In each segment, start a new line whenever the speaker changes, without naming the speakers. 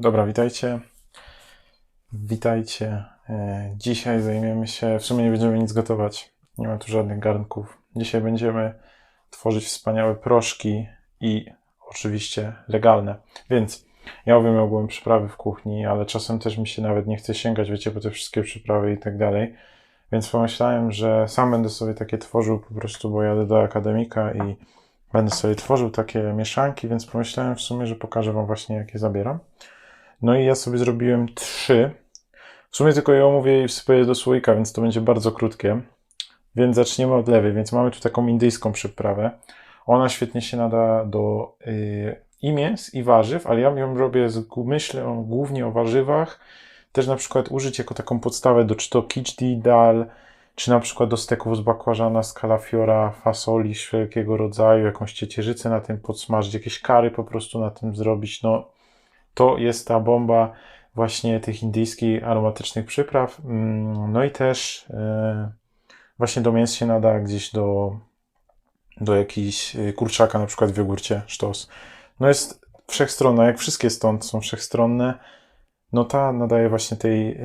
Dobra, witajcie. Witajcie. E, Dzisiaj zajmiemy się, w sumie nie będziemy nic gotować. Nie ma tu żadnych garnków. Dzisiaj będziemy tworzyć wspaniałe proszki i oczywiście legalne. Więc ja uwielbiam przyprawy w kuchni, ale czasem też mi się nawet nie chce sięgać, wiecie, po te wszystkie przyprawy i tak dalej. Więc pomyślałem, że sam będę sobie takie tworzył po prostu, bo jadę do akademika i będę sobie tworzył takie mieszanki, więc pomyślałem w sumie, że pokażę Wam właśnie, jakie zabieram. No i ja sobie zrobiłem trzy. W sumie tylko je omówię i wsypuję do słoika, więc to będzie bardzo krótkie. Więc zaczniemy od lewej. Więc mamy tu taką indyjską przyprawę. Ona świetnie się nada do yy, i mięs, i warzyw, ale ja ją robię, z, myślę głównie o warzywach. Też na przykład użyć jako taką podstawę do czy to kichdi dal, czy na przykład do steków z bakłażana, z kalafiora, fasoli wszelkiego rodzaju, jakąś ciecierzycę na tym podsmażyć, jakieś kary po prostu na tym zrobić. No, to jest ta bomba właśnie tych indyjskich aromatycznych przypraw. Mm, No i też e, właśnie do mięs się nada gdzieś do, do jakiejś e, kurczaka, na przykład w jogurcie sztos. No jest wszechstronna, jak wszystkie stąd są wszechstronne. No ta nadaje właśnie tej e,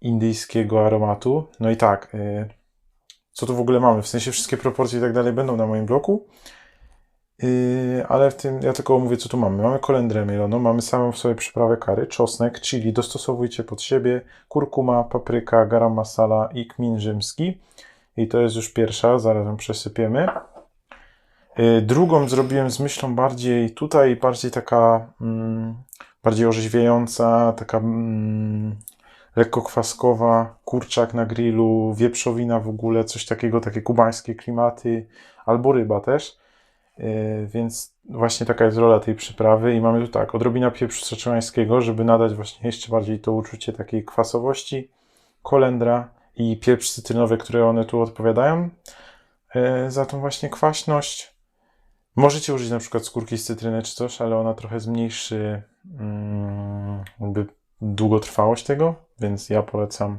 indyjskiego aromatu. No i tak, co tu w ogóle mamy? W sensie wszystkie proporcje i tak dalej będą na moim bloku. Yy, ale w tym, ja tylko mówię, co tu mamy. Mamy kolendrę mieloną, mamy samą w sobie przyprawę kary, czosnek, chili, dostosowujcie pod siebie, kurkuma, papryka, garam masala i kmin rzymski. I to jest już pierwsza, zaraz ją przesypiemy. Yy, drugą zrobiłem z myślą bardziej, tutaj bardziej taka, mm, bardziej orzeźwiająca, taka mm, lekko kwaskowa, kurczak na grillu, wieprzowina w ogóle, coś takiego, takie kubańskie klimaty, albo ryba też. Yy, Więc właśnie taka jest rola tej przyprawy i mamy tu tak, odrobina pieprzu saczełańskiego, żeby nadać właśnie jeszcze bardziej to uczucie takiej kwasowości, kolendra i pieprz cytrynowy, które one tu odpowiadają yy, za tą właśnie kwaśność. Możecie użyć na przykład skórki z cytryny czy coś, ale ona trochę zmniejszy mm, jakby długotrwałość tego, więc ja polecam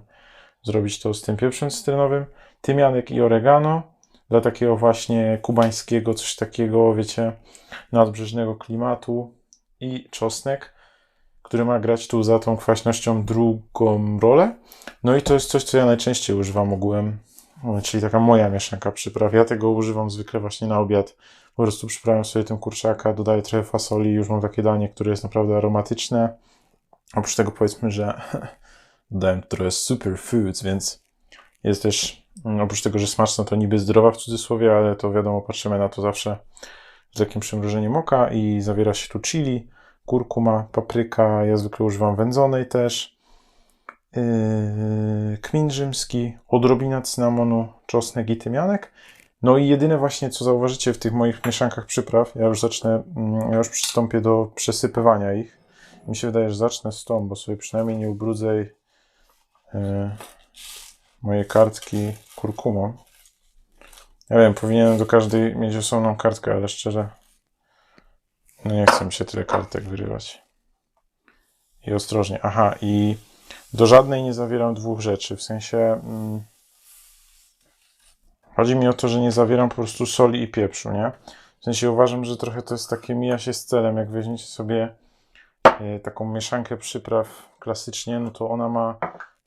zrobić to z tym pieprzem cytrynowym. Tymianek i oregano dla takiego właśnie kubańskiego, coś takiego, wiecie, nadbrzeżnego klimatu i czosnek, który ma grać tu za tą kwaśnością drugą rolę. No i to jest coś, co ja najczęściej używam ogółem, czyli taka moja mieszanka przypraw. Ja tego używam zwykle właśnie na obiad. Po prostu przyprawiam sobie tym kurczaka, dodaję trochę fasoli, już mam takie danie, które jest naprawdę aromatyczne. Oprócz tego powiedzmy, że dodałem trochę superfoods, więc jest też Oprócz tego, że smaczna, to niby zdrowa w cudzysłowie, ale to wiadomo, patrzymy na to zawsze z takim przymrużeniem oka i zawiera się tu chili, kurkuma, papryka, ja zwykle używam wędzonej też, yy, kmin rzymski, odrobina cynamonu, czosnek i tymianek. No i jedyne właśnie, co zauważycie w tych moich mieszankach przypraw, ja już zacznę, mm, ja już przystąpię do przesypywania ich. Mi się wydaje, że zacznę z tą, bo sobie przynajmniej nie ubrudzę yy, moje kartki kurkumą. Ja wiem, powinienem do każdej mieć osobną kartkę, ale szczerze, no nie chcę mi się tyle kartek wyrywać. I ostrożnie. Aha, i do żadnej nie zawieram dwóch rzeczy. W sensie. Mm, chodzi mi o to, że nie zawieram po prostu soli i pieprzu, nie? W sensie uważam, że trochę to jest takie mija się z celem. Jak weźmiecie sobie y, taką mieszankę przypraw klasycznie, no to ona ma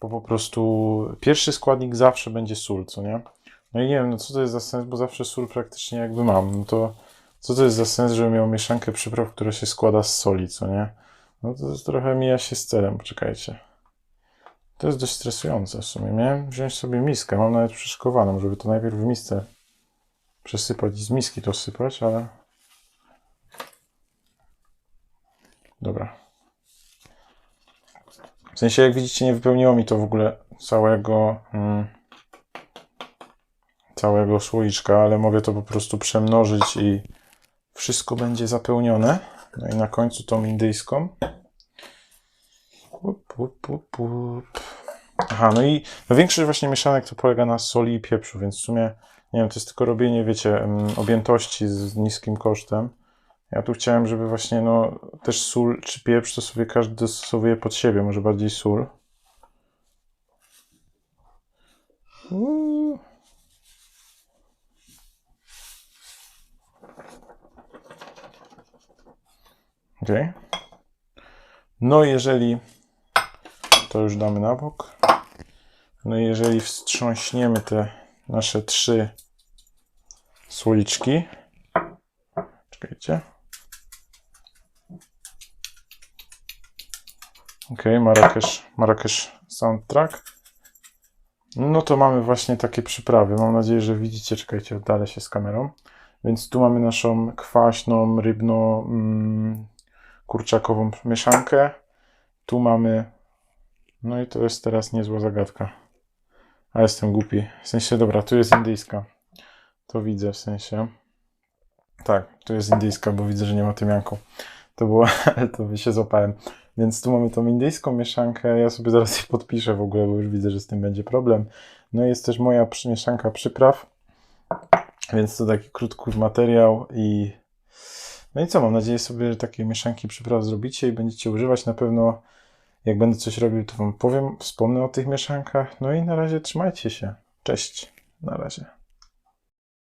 bo po prostu pierwszy składnik zawsze będzie sól, co nie? No i nie wiem, no co to jest za sens, bo zawsze sól praktycznie jakby mam. No to co to jest za sens, żeby miał mieszankę przypraw, która się składa z soli, co nie? No to jest trochę mija się z celem, poczekajcie. To jest dość stresujące w sumie. Miałem wziąć sobie miskę, mam nawet przyszykowaną, żeby to najpierw w misce przesypać i z miski to sypać, ale... Dobra. W sensie, jak widzicie, nie wypełniło mi to w ogóle całego mm, całego słoiczka, ale mogę to po prostu przemnożyć i wszystko będzie zapełnione. No i na końcu tą indyjską. Up, up, up, up. Aha, no i no większość właśnie mieszanek to polega na soli i pieprzu, więc w sumie, nie wiem, to jest tylko robienie, wiecie, mm, objętości z niskim kosztem. Ja tu chciałem, żeby właśnie, no, też sól czy pieprz to sobie każdy dostosowuje pod siebie, może bardziej sól. Uuu. Ok. No jeżeli to już damy na bok. No jeżeli wstrząśniemy te nasze trzy słoiczki. Czekajcie. Ok, Marrakesz, Marrakesz Soundtrack. No to mamy właśnie takie przyprawy. Mam nadzieję, że widzicie. Czekajcie, oddalę się z kamerą. Więc tu mamy naszą kwaśną, rybno, mm, kurczakową mieszankę. Tu mamy. No i to jest teraz niezła zagadka. A jestem głupi. W sensie, dobra, tu jest indyjska. To widzę w sensie. Tak, tu jest indyjska, bo widzę, że nie ma tymianku. To było, to by się złapałem. Więc tu mamy tą indyjską mieszankę. Ja sobie zaraz je podpiszę w ogóle, bo już widzę, że z tym będzie problem. No i jest też moja mieszanka przypraw. Więc to taki krótki materiał i no i co, mam nadzieję sobie, że takie mieszanki przypraw zrobicie i będziecie używać. Na pewno jak będę coś robił, to wam powiem, wspomnę o tych mieszankach. No i na razie trzymajcie się. Cześć. Na razie.